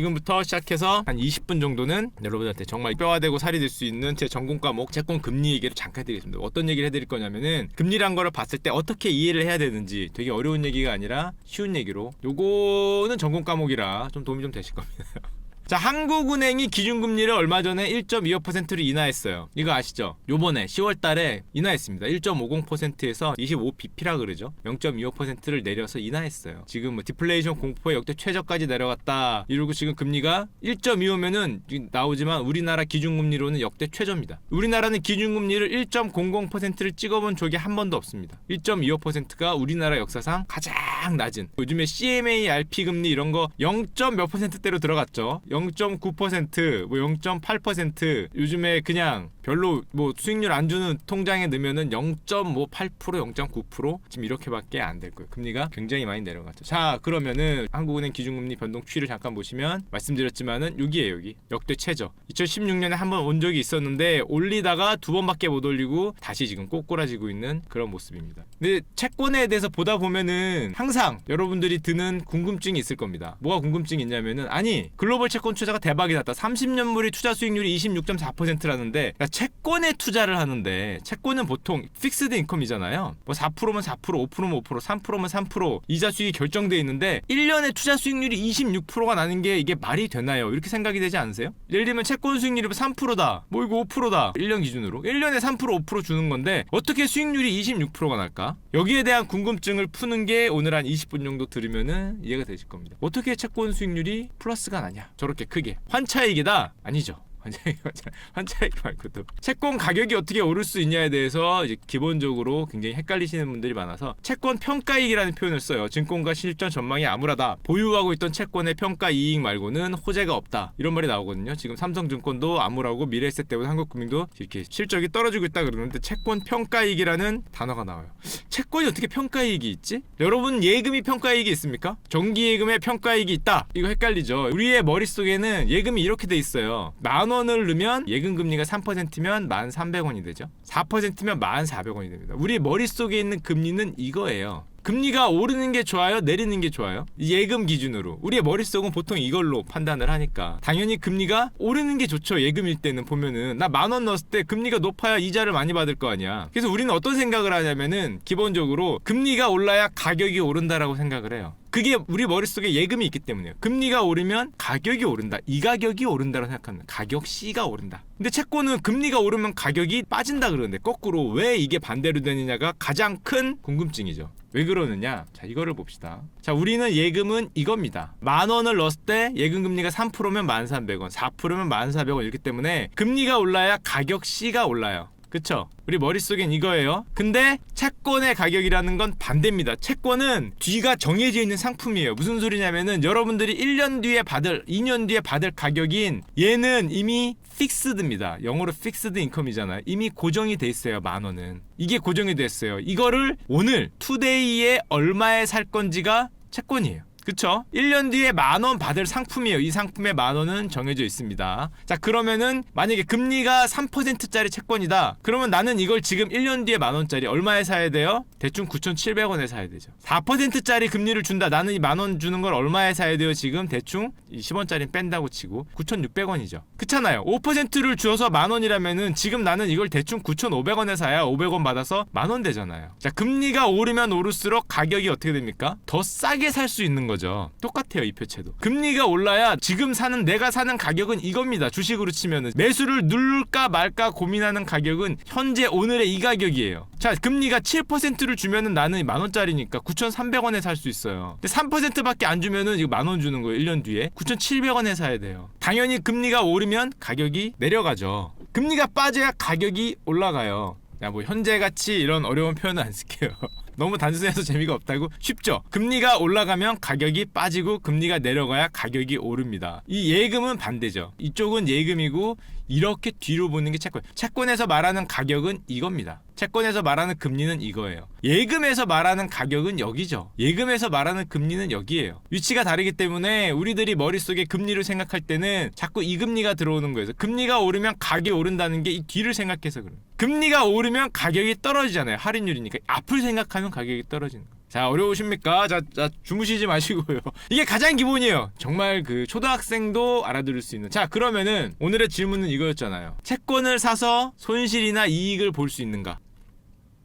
지금부터 시작해서 한 20분 정도는 여러분한테 정말 뼈가 되고 살이 될 수 있는 제 전공 과목 채권 금리 얘기를 잠깐 해드리겠습니다. 어떤 얘기를 해드릴 거냐면은 금리란 거를 봤을 때 어떻게 이해를 해야 되는지 되게 어려운 얘기가 아니라 쉬운 얘기로 요거는 전공 과목이라 좀 도움이 좀 되실 겁니다. 자, 한국은행이 기준금리를 얼마 전에 1.25%를 인하했어요. 이거 아시죠? 요번에 10월 달에 인하했습니다. 1.50%에서 25bp라 그러죠. 0.25%를 내려서 인하했어요. 지금 뭐 디플레이션 공포에 역대 최저까지 내려갔다. 이러고 지금 금리가 1.25면은 나오지만 우리나라 기준금리로는 역대 최저입니다. 우리나라는 기준금리를 1.00%를 찍어본 적이 한 번도 없습니다. 1.25%가 우리나라 역사상 가장 낮은 요즘에 CMA RP 금리 이런 거 0. 몇 %대로 들어갔죠. 0.9%, 뭐 0.8% 요즘에 그냥 별로 뭐 수익률 안 주는 통장에 넣으면은 0.8%, 0.9% 지금 이렇게밖에 안 될 거예요. 금리가 굉장히 많이 내려갔죠. 자, 그러면은 한국은행 기준금리 변동 추이를 잠깐 보시면 말씀드렸지만은 여기에요, 여기. 역대 최저. 2016년에 한번 온 적이 있었는데 올리다가 두 번밖에 못 올리고 다시 지금 꼬꾸라지고 있는 그런 모습입니다. 근데 채권에 대해서 보다 보면은 항상 여러분들이 드는 궁금증이 있을 겁니다. 뭐가 궁금증이 있냐면은 아니 글로벌 채권 투자가 대박이 났다. 30년물이 투자 수익률이 26.4%라는데 채권에 투자를 하는데 채권은 보통 픽스드 인컴이잖아요. 뭐 4%면 4%, 5%면 5%, 3%면 3% 이자 수익이 결정돼 있는데 1년에 투자 수익률이 26%가 나는 게 이게 말이 되나요? 이렇게 생각이 되지 않으세요? 예를 들면 채권 수익률이 3%다. 뭐 이거 5%다. 1년 기준으로. 1년에 3% 5% 주는 건데 어떻게 수익률이 26%가 날까? 여기에 대한 궁금증을 푸는 게 오늘 한 20분 정도 들으면은 이해가 되실 겁니다. 어떻게 채권 수익률이 플러스가 나냐? 저렇게 크게. 환차익이다? 아니죠. 환차익 환차익 말고도 채권 가격이 어떻게 오를 수 있냐에 대해서 이제 기본적으로 굉장히 헷갈리시는 분들이 많아서 채권 평가이익이라는 표현을 써요. 증권가 실전 전망이 암울하다. 보유하고 있던 채권의 평가 이익 말고는 호재가 없다. 이런 말이 나오거든요. 지금 삼성증권도 암울하고 미래에셋 때문에 한국금융도 이렇게 실적이 떨어지고 있다 그러는데 채권 평가이익이라는 단어가 나와요. 채권이 어떻게 평가이익이 있지? 여러분 예금이 평가이익이 있습니까? 정기예금에 평가이익이 있다. 이거 헷갈리죠. 우리의 머릿속에는 예금이 이렇게 돼 있어요. 만원 을 넣으면 예금 금리가 3%면 1,300원이 되죠. 4%면 1,400원이 됩니다. 우리 머릿속에 있는 금리는 이거예요. 금리가 오르는 게 좋아요? 내리는 게 좋아요? 예금 기준으로. 우리의 머릿속은 보통 이걸로 판단을 하니까. 당연히 금리가 오르는 게 좋죠. 예금일 때는 보면은. 나 만 원 넣었을 때 금리가 높아야 이자를 많이 받을 거 아니야. 그래서 우리는 어떤 생각을 하냐면은 기본적으로 금리가 올라야 가격이 오른다라고 생각을 해요. 그게 우리 머릿속에 예금이 있기 때문이에요. 금리가 오르면 가격이 오른다. 이 가격이 오른다고 생각합니다. 가격 C가 오른다. 근데 채권은 금리가 오르면 가격이 빠진다 그러는데 거꾸로 왜 이게 반대로 되느냐가 가장 큰 궁금증이죠. 왜 그러느냐? 자, 이거를 봅시다. 자, 우리는 예금은 이겁니다. 만 원을 넣었을 때 예금 금리가 3%면 1,300원, 4%면 1,400원 이렇기 때문에 금리가 올라야 가격 C가 올라요. 그쵸? 우리 머릿속엔 이거예요. 근데 채권의 가격이라는 건 반대입니다. 채권은 뒤가 정해져 있는 상품이에요. 무슨 소리냐면은 여러분들이 1년 뒤에 받을, 2년 뒤에 받을 가격인 얘는 이미 픽스드입니다. 영어로 픽스드 인컴이잖아요. 이미 고정이 돼 있어요. 만 원은. 이게 고정이 됐어요. 이거를 오늘 투데이에 얼마에 살 건지가 채권이에요. 그쵸? 1년 뒤에 만 원 받을 상품이에요. 이 상품의 만 원은 정해져 있습니다. 자, 그러면은 만약에 금리가 3%짜리 채권이다. 그러면 나는 이걸 지금 1년 뒤에 만 원짜리 얼마에 사야 돼요? 대충 9,700원에 사야 되죠. 4%짜리 금리를 준다. 나는 이 만 원 주는 걸 얼마에 사야 돼요? 지금 대충 10원짜리 뺀다고 치고 9,600원이죠. 그렇잖아요. 5%를 주어서 만 원이라면은 지금 나는 이걸 대충 9,500원에 사야 500원 받아서 만 원 되잖아요. 자, 금리가 오르면 오를수록 가격이 어떻게 됩니까? 더 싸게 살 수 있는 거죠. 똑같아요, 이 표체도. 금리가 올라야 지금 사는 내가 사는 가격은 이겁니다. 주식으로 치면은 매수를 누를까 말까 고민하는 가격은 현재 오늘의 이 가격이에요. 자, 금리가 7%를 주면은 나는 만 원짜리니까 9,300원에 살 수 있어요. 근데 3%밖에 안 주면은 이거 만 원 주는 거예요. 1년 뒤에. 9,700원에 사야 돼요. 당연히 금리가 오르면 가격이 내려가죠. 금리가 빠져야 가격이 올라가요. 야, 뭐 현재 가치 이런 어려운 표현은 안 쓸게요. 너무 단순해서 재미가 없다고 쉽죠. 금리가 올라가면 가격이 빠지고 금리가 내려가야 가격이 오릅니다. 이 예금은 반대죠. 이쪽은 예금이고 이렇게 뒤로 보는 게 채권. 채권에서 말하는 가격은 이겁니다. 채권에서 말하는 금리는 이거예요. 예금에서 말하는 가격은 여기죠. 예금에서 말하는 금리는 여기예요. 위치가 다르기 때문에 우리들이 머릿속에 금리를 생각할 때는 자꾸 이 금리가 들어오는 거예요. 금리가 오르면 가격이 오른다는 게 이 뒤를 생각해서 그래요. 금리가 오르면 가격이 떨어지잖아요. 할인율이니까 앞을 생각하면 가격이 떨어지는 거예요. 자 어려우십니까? 자, 자 주무시지 마시고요. 이게 가장 기본이에요. 정말 그 초등학생도 알아들을 수 있는. 자 그러면은 오늘의 질문은 이거였잖아요. 채권을 사서 손실이나 이익을 볼 수 있는가?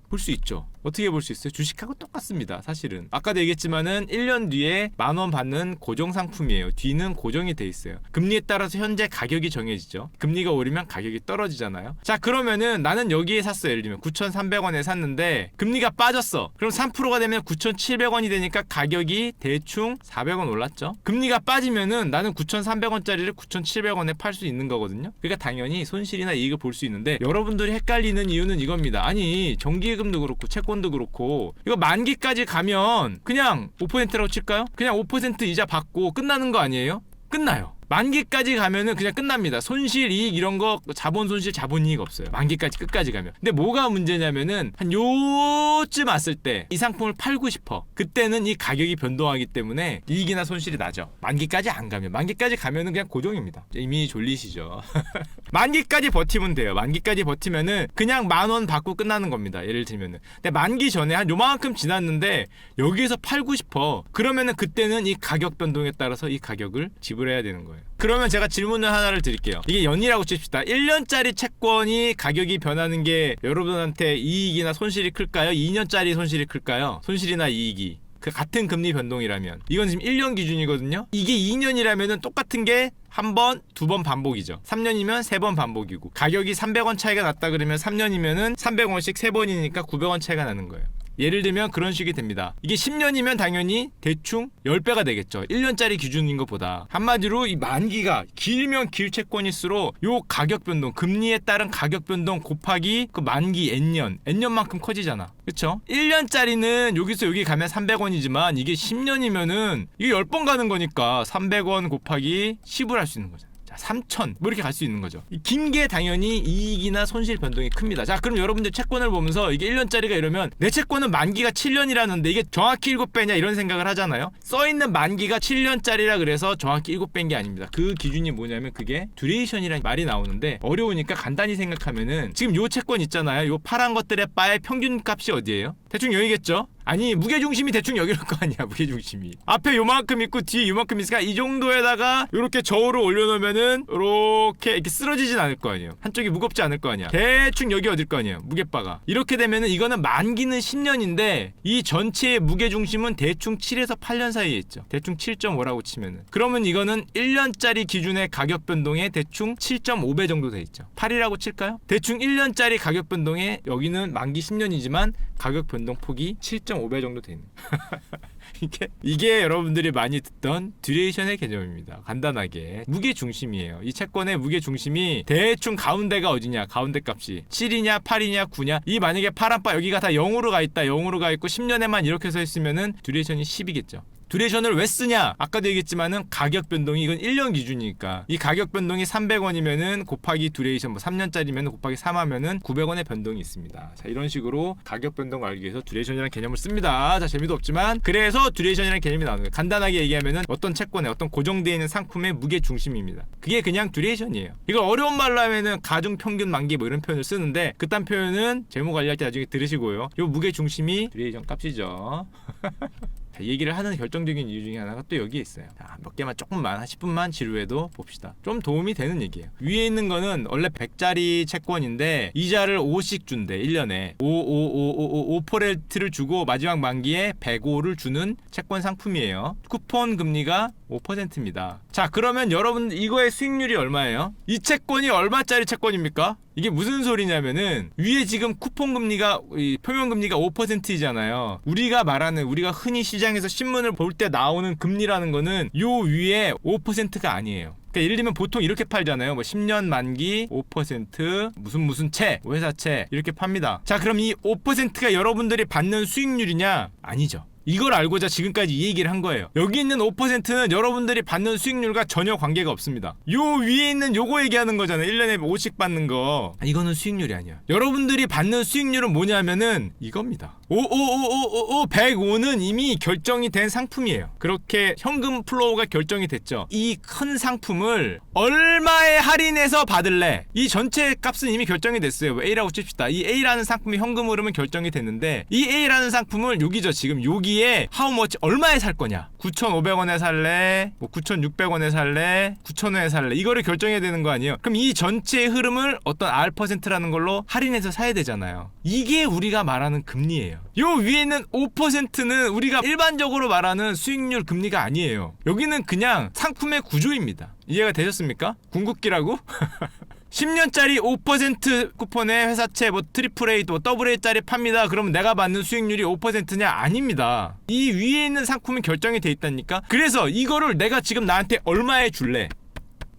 볼 수 있죠. 어떻게 볼 수 있어요? 주식하고 똑같습니다. 사실은 아까도 얘기했지만은 1년 뒤에 만 원 받는 고정 상품이에요. 뒤는 고정이 돼 있어요. 금리에 따라서 현재 가격이 정해지죠. 금리가 오르면 가격이 떨어지잖아요. 자 그러면은 나는 여기에 샀어. 예를 들면 9,300원에 샀는데 금리가 빠졌어. 그럼 3%가 되면 9,700원이 되니까 가격이 대충 400원 올랐죠. 금리가 빠지면은 나는 9,300원짜리를 9,700원에 팔 수 있는 거거든요. 그러니까 당연히 손실이나 이익을 볼 수 있는데 여러분들이 헷갈리는 이유는 이겁니다. 아니 정기예금도 그렇고 채권 도 그렇고 이거 만기까지 가면 그냥 5%라고 칠까요? 그냥 5% 이자 받고 끝나는 거 아니에요? 끝나요. 만기까지 가면은 그냥 끝납니다. 손실, 이익 이런 거 자본 손실, 자본 이익 없어요. 만기까지 끝까지 가면. 근데 뭐가 문제냐면은 한 요쯤 왔을 때 이 상품을 팔고 싶어. 그때는 이 가격이 변동하기 때문에 이익이나 손실이 나죠. 만기까지 안 가면 만기까지 가면은 그냥 고정입니다. 이미 졸리시죠. 만기까지 버티면 돼요. 만기까지 버티면은 그냥 만 원 받고 끝나는 겁니다. 예를 들면은. 근데 만기 전에 한 요만큼 지났는데 여기에서 팔고 싶어. 그러면은 그때는 이 가격 변동에 따라서 이 가격을 지불해야 되는 거예요. 그러면 제가 질문을 하나를 드릴게요. 이게 연이라고 칩시다. 1년짜리 채권이 가격이 변하는 게 여러분한테 이익이나 손실이 클까요? 2년짜리 손실이 클까요? 손실이나 이익이. 그 같은 금리 변동이라면 이건 지금 1년 기준이거든요. 이게 2년이라면은 똑같은 게 한 번, 두 번 반복이죠. 3년이면 세 번 반복이고 가격이 300원 차이가 났다 그러면 3년이면은 300원씩 세 번이니까 900원 차이가 나는 거예요. 예를 들면 그런 식이 됩니다. 이게 10년이면 당연히 대충 10배가 되겠죠. 1년짜리 기준인 것보다. 한마디로 이 만기가 길면 길 채권일수록 요 가격 변동, 금리에 따른 가격 변동 곱하기 그 만기 N년, N년만큼 커지잖아. 그쵸? 1년짜리는 여기서 여기 가면 300원이지만 이게 10년이면은 이게 10번 가는 거니까 300원 곱하기 10을 할 수 있는 거죠. 자, 3천 뭐 이렇게 갈 수 있는 거죠. 긴 게 당연히 이익이나 손실 변동이 큽니다. 자, 그럼 여러분들 채권을 보면서 이게 1년짜리가 이러면 내 채권은 만기가 7년이라는데 이게 정확히 7배냐 이런 생각을 하잖아요. 써 있는 만기가 7년짜리라 그래서 정확히 7배인 게 아닙니다. 그 기준이 뭐냐면 그게 듀레이션이라는 말이 나오는데 어려우니까 간단히 생각하면은 지금 요 채권 있잖아요. 요 파란 것들의 바의 평균 값이 어디예요? 대충 여기겠죠? 아니 무게중심이 대충 여기일 거 아니야 무게중심이. 앞에 요만큼 있고 뒤에 요만큼 있으니까 이 정도에다가 요렇게 저울을 올려놓으면은 요렇게 이렇게 쓰러지진 않을 거 아니에요. 한쪽이 무겁지 않을 거 아니야. 대충 여기 어딜 거 아니에요 무게바가. 이렇게 되면은 이거는 만기는 10년인데 이 전체의 무게중심은 대충 7에서 8년 사이에 있죠. 대충 7.5라고 치면은. 그러면 이거는 1년짜리 기준의 가격 변동에 대충 7.5배 정도 돼 있죠. 8이라고 칠까요? 대충 1년짜리 가격 변동에 여기는 만기 10년이지만 가격 변동 폭이 7.5배 정도 되는. 이게 이게 여러분들이 많이 듣던 듀레이션의 개념입니다. 간단하게 무게 중심이에요. 이 채권의 무게 중심이 대충 가운데가 어디냐? 가운데 값이 7이냐, 8이냐, 9냐? 이 만약에 파란 바 여기가 다 0으로 가 있다. 0으로 가 있고 10년에만 이렇게 서 있으면은 듀레이션이 10이겠죠. 듀레이션을 왜 쓰냐? 아까도 얘기했지만은 가격 변동이 이건 1년 기준이니까 이 가격 변동이 300원이면은 곱하기 듀레이션 뭐 3년짜리면 곱하기 3하면은 900원의 변동이 있습니다. 자 이런 식으로 가격 변동을 알기 위해서 듀레이션이라는 개념을 씁니다. 자 재미도 없지만 그래서 듀레이션이라는 개념이 나오는 거예요. 간단하게 얘기하면은 어떤 채권에 어떤 고정되어 있는 상품의 무게 중심입니다. 그게 그냥 듀레이션이에요. 이걸 어려운 말로 하면은 가중 평균 만기 뭐 이런 표현을 쓰는데 그딴 표현은 재무 관리할 때 나중에 들으시고요. 요 무게 중심이 듀레이션 값이죠. 얘기를 하는 결정적인 이유 중에 하나가 또 여기에 있어요. 자, 몇 개만 조금만 한 10분만 지루해도 봅시다. 좀 도움이 되는 얘기예요. 위에 있는 거는 원래 100짜리 채권인데 이자를 5씩 준대. 1년에 5 5 5 5 5%를 주고 마지막 만기에 105를 주는 채권 상품이에요. 쿠폰 금리가 5%입니다. 자, 그러면 여러분 이거의 수익률이 얼마예요? 이 채권이 얼마짜리 채권입니까? 이게 무슨 소리냐면은 위에 지금 쿠폰 금리가 이 표면 금리가 5%이잖아요. 우리가 말하는 우리가 흔히 시장에서 신문을 볼 때 나오는 금리라는 거는 요 위에 5%가 아니에요. 그러니까 예를 들면 보통 이렇게 팔잖아요. 뭐 10년 만기 5% 무슨 무슨 채, 회사 채 이렇게 팝니다. 자, 그럼 이 5%가 여러분들이 받는 수익률이냐? 아니죠. 이걸 알고자 지금까지 이 얘기를 한 거예요. 여기 있는 5%는 여러분들이 받는 수익률과 전혀 관계가 없습니다. 요 위에 있는 요거 얘기하는 거잖아요. 1년에 5씩 받는 거. 이거는 수익률이 아니야. 여러분들이 받는 수익률은 뭐냐면은 이겁니다. 55555 105는 이미 결정이 된 상품이에요. 그렇게 현금 플로우가 결정이 됐죠. 이 큰 상품을 얼마에 할인해서 받을래? 이 전체 값은 이미 결정이 됐어요. A라고 칩시다. 이 A라는 상품이 현금 흐름은 결정이 됐는데 이 A라는 상품을 여기죠. 지금 여기 여기에 how much 얼마에 살 거냐? 9,500원에 살래? 뭐 9,600원에 살래? 9,000원에 살래? 이거를 결정해야 되는 거 아니에요? 그럼 이 전체의 흐름을 어떤 R%라는 걸로 할인해서 사야 되잖아요. 이게 우리가 말하는 금리예요. 요 위에 있는 5%는 우리가 일반적으로 말하는 수익률 금리가 아니에요. 여기는 그냥 상품의 구조입니다. 이해가 되셨습니까? 궁극기라고? 10년짜리 5% 쿠폰에 회사채 뭐 트리플 A 또 더블 A짜리 팝니다. 그러면 내가 받는 수익률이 5%냐? 아닙니다. 이 위에 있는 상품은 결정이 돼 있다니까. 그래서 이거를 내가 지금 나한테 얼마에 줄래?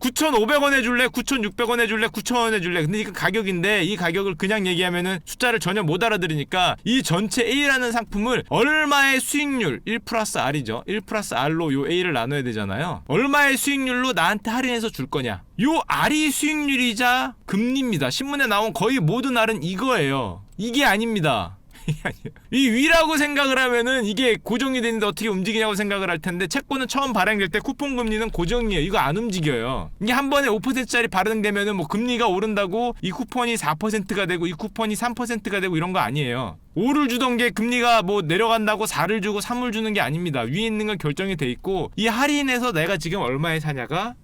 9,500원에 줄래? 9,600원에 줄래? 9,000원에 줄래? 근데 이거 가격인데 이 가격을 그냥 얘기하면은 숫자를 전혀 못 알아들으니까 이 전체 A라는 상품을 얼마의 수익률 1 플러스 R이죠. 1 플러스 R로 요 A를 나눠야 되잖아요. 얼마의 수익률로 나한테 할인해서 줄 거냐? 요 R이 수익률이자 금리입니다. 신문에 나온 거의 모든 R은 이거예요. 이게 아닙니다. 이 위라고 생각을 하면은 이게 고정이 되는데 어떻게 움직이냐고 생각을 할 텐데 채권은 처음 발행될 때 쿠폰 금리는 고정이에요. 이거 안 움직여요. 이게 한 번에 5%짜리 발행되면은 뭐 금리가 오른다고 이 쿠폰이 4%가 되고 이 쿠폰이 3%가 되고 이런 거 아니에요. 5를 주던 게 금리가 뭐 내려간다고 4를 주고 3을 주는 게 아닙니다. 위에 있는 건 결정이 돼 있고 이 할인해서 내가 지금 얼마에 사냐가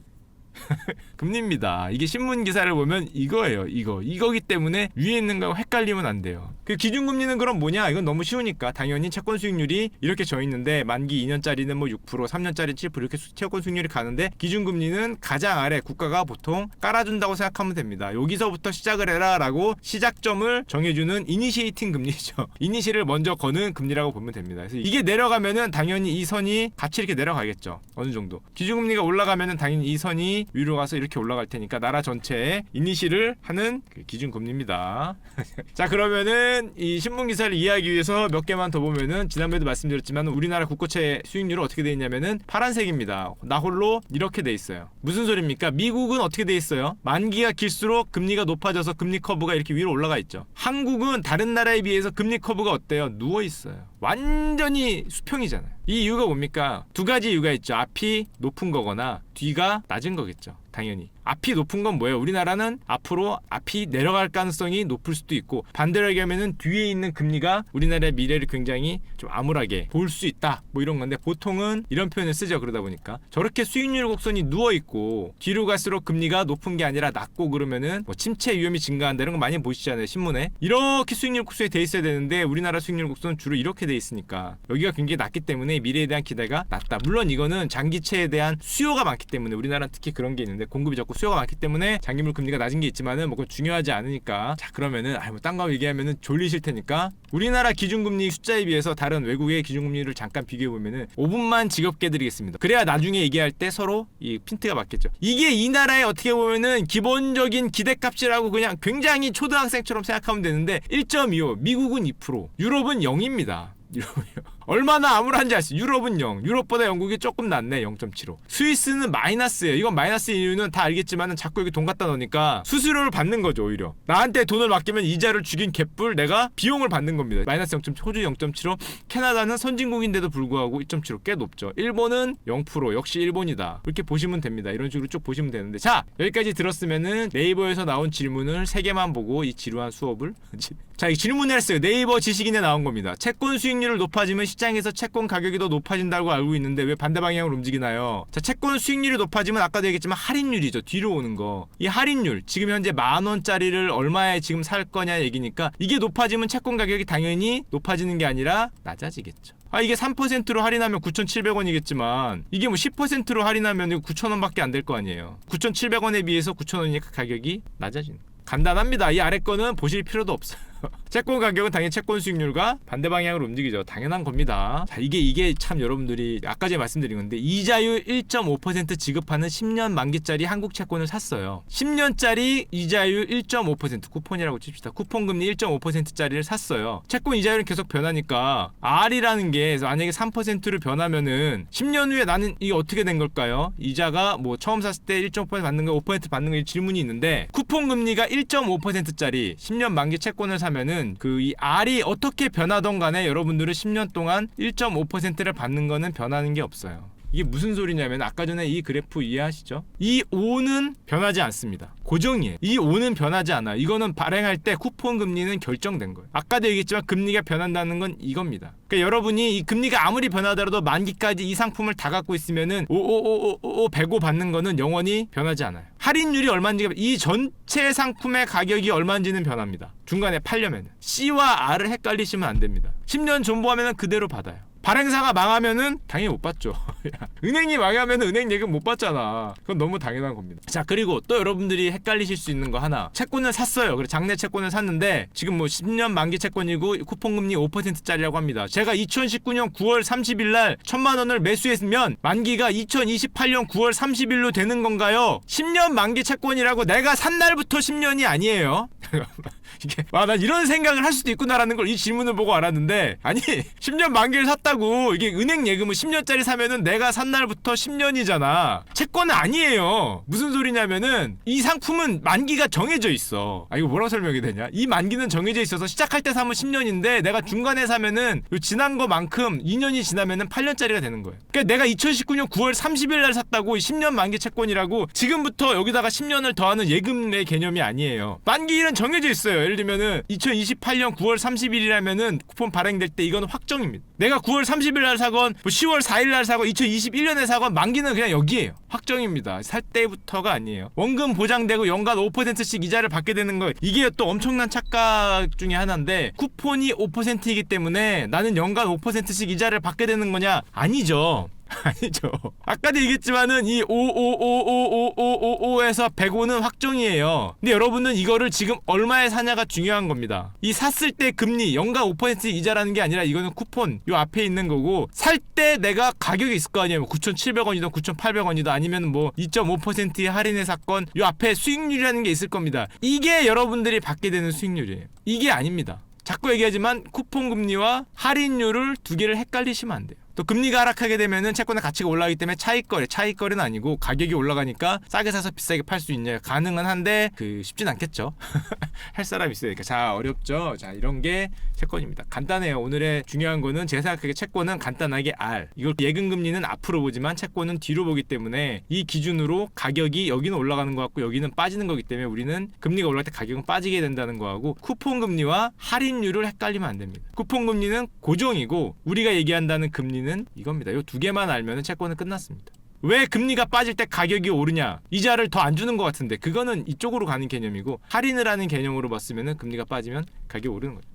금리입니다. 이게 신문 기사를 보면 이거예요. 이거. 이거기 때문에 위에 있는 거하고 헷갈리면 안 돼요. 그 기준금리는 그럼 뭐냐? 이건 너무 쉬우니까 당연히 채권 수익률이 이렇게 져 있는데 만기 2년짜리는 뭐 6%, 3년짜리 7% 이렇게 수- 채권 수익률이 가는데 기준금리는 가장 아래 국가가 보통 깔아준다고 생각하면 됩니다. 여기서부터 시작을 해라라고 시작점을 정해주는 이니시에이팅 금리죠. 이니시를 먼저 거는 금리라고 보면 됩니다. 그래서 이게 내려가면은 당연히 이 선이 같이 이렇게 내려가겠죠. 어느 정도. 기준금리가 올라가면은 당연히 이 선이 위로 가서 이렇게 올라갈 테니까 나라 전체에 이니시를 하는 그 기준금리입니다. 자 그러면은 이 신문 기사를 이해하기 위해서 몇 개만 더 보면은 지난번에도 말씀드렸지만 우리나라 국고채 수익률은 어떻게 돼 있냐면은 파란색입니다. 나홀로 이렇게 돼 있어요. 무슨 소리입니까? 미국은 어떻게 돼 있어요? 만기가 길수록 금리가 높아져서 금리 커브가 이렇게 위로 올라가 있죠. 한국은 다른 나라에 비해서 금리 커브가 어때요? 누워 있어요. 완전히 수평이잖아요. 이 이유가 뭡니까? 두 가지 이유가 있죠. 앞이 높은 거거나 뒤가 낮은 거겠죠. 당연히. 앞이 높은 건 뭐예요? 우리나라는 앞으로 앞이 내려갈 가능성이 높을 수도 있고 반대로 얘기하면은 뒤에 있는 금리가 우리나라의 미래를 굉장히 좀 암울하게 볼 수 있다. 뭐 이런 건데 보통은 이런 표현을 쓰죠. 그러다 보니까 저렇게 수익률 곡선이 누워 있고 뒤로 갈수록 금리가 높은 게 아니라 낮고 그러면은 뭐 침체 위험이 증가한다 이런 거 많이 보시잖아요. 신문에. 이렇게 수익률 곡선이 돼 있어야 되는데 우리나라 수익률 곡선은 주로 이렇게 돼 있으니까 여기가 굉장히 낮기 때문에 미래에 대한 기대가 낮다. 물론 이거는 장기채에 대한 수요가 많기 때문에 우리나라는 특히 그런 게 있는데 공급이 적고 수요가 많기 때문에 장기물 금리가 낮은 게 있지만은 뭐 중요하지 않으니까 자 그러면은 아 뭐 딴 거 얘기하면은 졸리실 테니까 우리나라 기준금리 숫자에 비해서 다른 외국의 기준금리를 잠깐 비교해 보면은 5분만 직업게 드리겠습니다. 그래야 나중에 얘기할 때 서로 이 핀트가 맞겠죠. 이게 이 나라의 어떻게 보면은 기본적인 기대값이라고 그냥 굉장히 초등학생처럼 생각하면 되는데 1.25 미국은 2% 유럽은 0입니다. 유럽이요. 얼마나 암울한지 아시죠? 유럽은 0. 유럽보다 영국이 조금 낫네. 0.75. 스위스는 마이너스예요. 이건 마이너스 이유는 다 알겠지만 자꾸 여기 돈 갖다 넣으니까 수수료를 받는 거죠, 오히려. 나한테 돈을 맡기면 이자를 죽인 개뿔 내가 비용을 받는 겁니다. 마이너스 0. 호주 0.75. 캐나다는 선진국인데도 불구하고 2.75 꽤 높죠. 일본은 0% 역시 일본이다. 이렇게 보시면 됩니다. 이런 식으로 쭉 보시면 되는데 자, 여기까지 들었으면은 네이버에서 나온 질문을 3개만 보고 이 지루한 수업을 자, 이 질문을 했어요. 네이버 지식인에 나온 겁니다. 채권 수익률을 높아지면 시 장에서 채권 가격이 더 높아진다고 알고 있는데 왜 반대 방향으로 움직이나요? 자, 채권 수익률이 높아지면 아까도 얘기했지만 할인율이죠. 뒤로 오는 거. 이 할인율, 지금 현재 만 원짜리를 얼마에 지금 살 거냐 얘기니까 이게 높아지면 채권 가격이 당연히 높아지는 게 아니라 낮아지겠죠. 아 이게 3%로 할인하면 9,700원이겠지만 이게 뭐 10%로 할인하면 9,000원밖에 안 될 거 아니에요. 9,700원에 비해서 9,000원이니까 가격이 낮아지는. 간단합니다. 이 아래 거는 보실 필요도 없어요. 채권 가격은 당연히 채권 수익률과 반대 방향으로 움직이죠. 당연한 겁니다. 자, 이게 이게 참 여러분들이 아까 전에 말씀드린 건데 이자율 1.5% 지급하는 10년 만기짜리 한국 채권을 샀어요. 10년짜리 이자율 1.5% 쿠폰이라고 칩시다. 쿠폰 금리 1.5%짜리를 샀어요. 채권 이자율은 계속 변하니까 R이라는 게 만약에 3%를 변하면은 10년 후에 나는 이게 어떻게 된 걸까요? 이자가 뭐 처음 샀을 때 1.5% 받는 거 5% 받는 거 질문이 있는데 쿠폰 금리가 1.5%짜리 10년 만기 채권을 사 면은 그 이 R이 어떻게 변하던 간에 여러분들은 10년 동안 1.5%를 받는 거는 변하는 게 없어요. 이게 무슨 소리냐면 아까 전에 이 그래프 이해하시죠? 이 5는 변하지 않습니다. 고정이에요. 이 5는 변하지 않아. 이거는 발행할 때 쿠폰 금리는 결정된 거예요. 아까도 얘기했지만 금리가 변한다는 건 이겁니다. 그러니까 여러분이 이 금리가 아무리 변하더라도 만기까지 이 상품을 다 갖고 있으면은 5555 105 받는 거는 영원히 변하지 않아요. 할인율이 얼마인지 이 전체 상품의 가격이 얼마인지는 변합니다. 중간에 팔려면 C와 R을 헷갈리시면 안 됩니다. 10년 존버하면 그대로 받아요. 발행사가 망하면은 당연히 못 받죠. 야, 은행이 망하면 은행 예금 못 받잖아. 그건 너무 당연한 겁니다. 자 그리고 또 여러분들이 헷갈리실 수 있는 거 하나. 채권을 샀어요. 그래 장내 채권을 샀는데 지금 뭐 10년 만기 채권이고 쿠폰 금리 5%짜리라고 합니다. 제가 2019년 9월 30일 날 천만 원을 매수했으면 만기가 2028년 9월 30일로 되는 건가요? 10년 만기 채권이라고 내가 산 날부터 10년이 아니에요. 이게 와 난 이런 생각을 할 수도 있구나라는 걸 이 질문을 보고 알았는데 아니 10년 만기를 샀다고 이게 은행 예금을 10년짜리 사면은 내가 산 날부터 10년이잖아. 채권은 아니에요. 무슨 소리냐면은 이 상품은 만기가 정해져 있어. 아 이거 뭐라고 설명이 되냐? 이 만기는 정해져 있어서 시작할 때 사면 10년인데 내가 중간에 사면은 요 지난 거만큼 2년이 지나면은 8년짜리가 되는 거예요. 그러니까 내가 2019년 9월 30일 날 샀다고 10년 만기 채권이라고 지금부터 여기다가 10년을 더하는 예금의 개념이 아니에요. 만기일은 정해져 있어요 예를 들면은 2028년 9월 30일이라면은 쿠폰 발행될 때 이건 확정입니다. 내가 9월 30일 날 사건, 뭐 10월 4일 날 사건, 2021년에 사건 만기는 그냥 여기에요. 확정입니다. 살 때부터가 아니에요. 원금 보장되고 연간 5%씩 이자를 받게 되는 거 이게 또 엄청난 착각 중에 하나인데 쿠폰이 5%이기 때문에 나는 연간 5%씩 이자를 받게 되는 거냐? 아니죠. 아니죠. 아까도 얘기했지만은 이 5555555에서 105는 확정이에요. 근데 여러분은 이거를 지금 얼마에 사냐가 중요한 겁니다. 이 샀을 때 금리 연간 5% 이자라는 게 아니라 이거는 쿠폰 요 앞에 있는 거고 살 때 내가 가격이 있을 거 아니에요. 9,700원이든 9,800원이든 아니면 뭐 2.5%의 할인의 사건 요 앞에 수익률이라는 게 있을 겁니다. 이게 여러분들이 받게 되는 수익률이에요. 이게 아닙니다. 자꾸 얘기하지만 쿠폰 금리와 할인율을 두 개를 헷갈리시면 안 돼요. 또 금리가 하락하게 되면은 채권의 가치가 올라가기 때문에 차익거래, 차익거래는 아니고 가격이 올라가니까 싸게 사서 비싸게 팔 수 있냐 가능은 한데 그 쉽진 않겠죠. 할 사람 있어야니까 자 어렵죠. 자 이런 게 채권입니다. 간단해요. 오늘의 중요한 거는 제가 생각하기에 채권은 간단하게 R. 이걸 예금 금리는 앞으로 보지만 채권은 뒤로 보기 때문에 이 기준으로 가격이 여기는 올라가는 것 같고 여기는 빠지는 거기 때문에 우리는 금리가 올라갈 때 가격은 빠지게 된다는 거하고 쿠폰 금리와 할인율을 헷갈리면 안 됩니다. 쿠폰 금리는 고정이고 우리가 얘기한다는 금리는 이겁니다. 이 두 개만 알면 채권은 끝났습니다. 왜 금리가 빠질 때 가격이 오르냐? 이자를 더 안 주는 것 같은데 그거는 이쪽으로 가는 개념이고 할인을 하는 개념으로 봤으면 금리가 빠지면 가격이 오르는 거죠.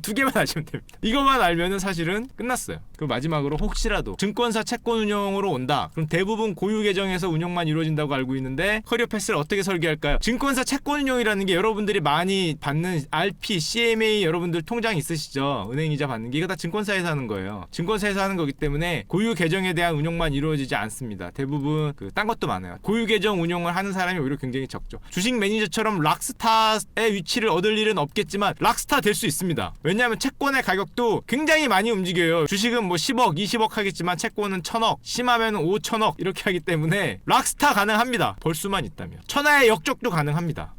두 개만 아시면 됩니다. 이것만 알면은 사실은 끝났어요. 그 마지막으로 혹시라도 증권사 채권 운영으로 온다. 그럼 대부분 고유 계정에서 운영만 이루어진다고 알고 있는데 커리어 패스를 어떻게 설계할까요? 증권사 채권 운영이라는 게 여러분들이 많이 받는 RP, CMA 여러분들 통장 있으시죠? 은행 이자 받는 게 이거 다 증권사에서 하는 거예요. 증권사에서 하는 거기 때문에 고유 계정에 대한 운영만 이루어지지 않습니다. 대부분 그 딴 것도 많아요. 고유 계정 운영을 하는 사람이 오히려 굉장히 적죠. 주식 매니저처럼 락스타의 위치를 얻을 일은 없겠지만 락스타 될 수 있습니다. 왜냐하면 채권의 가격도 굉장히 많이 움직여요. 주식은 뭐 10억, 20억 하겠지만 채권은 1000억, 심하면 5천억 이렇게 하기 때문에 락스타 가능합니다. 벌 수만 있다면. 천하의 역적도 가능합니다.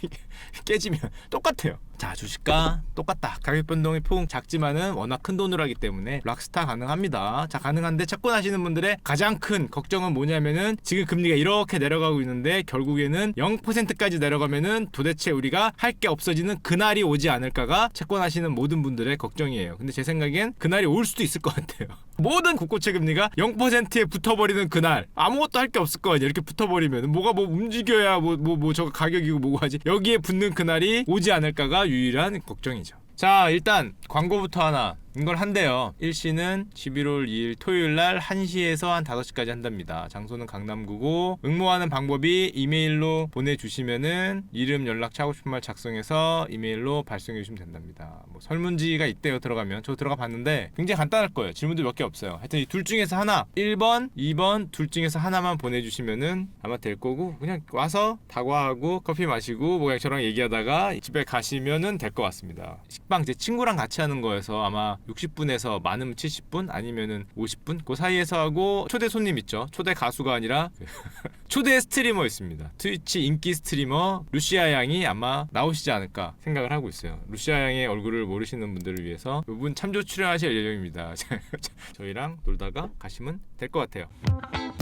깨지면 똑같아요. 자 주식과 똑같다. 가격 변동의 폭 작지만은 워낙 큰 돈으로 하기 때문에 락스타 가능합니다. 자 가능한데 채권 하시는 분들의 가장 큰 걱정은 뭐냐면은 지금 금리가 이렇게 내려가고 있는데 결국에는 0%까지 내려가면은 도대체 우리가 할 게 없어지는 그날이 오지 않을까가 채권 하시는 모든 분들의 걱정이에요. 근데 제 생각엔 그날이 올 수도 있을 것 같아요. 모든 국고채 금리가 0%에 붙어버리는 그날 아무것도 할 게 없을 거 아니야. 이렇게 붙어버리면 뭐가 뭐 움직여야 뭐 뭐 뭐 저거 가격이고 뭐고 하지. 여기에 붙는 그날이 오지 않을까가 유일한 걱정이죠. 자 일단 광고부터 하나 이걸 한대요. 일시는 11월 2일 토요일 날 1시에서 한 5시까지 한답니다. 장소는 강남구고 응모하는 방법이 이메일로 보내주시면은 이름 연락처 하고 싶은 말 작성해서 이메일로 발송해 주시면 된답니다. 뭐 설문지가 있대요 들어가면. 저 들어가 봤는데 굉장히 간단할 거예요. 질문도 몇 개 없어요. 하여튼 이 둘 중에서 하나 1번 2번 둘 중에서 하나만 보내주시면은 아마 될 거고 그냥 와서 다과하고 커피 마시고 뭐 그냥 저랑 얘기하다가 집에 가시면은 될 것 같습니다. 식빵 제 친구랑 같이 하는 거여서 아마 60분에서 많으면 70분 아니면은 50분 그 사이에서 하고 초대 손님 있죠. 초대 가수가 아니라 그 초대 스트리머 있습니다. 트위치 인기 스트리머 루시아 양이 아마 나오시지 않을까 생각을 하고 있어요. 루시아 양의 얼굴을 모르시는 분들을 위해서 이분 참조 출연하실 예정입니다. 저희랑 놀다가 가시면 될 것 같아요.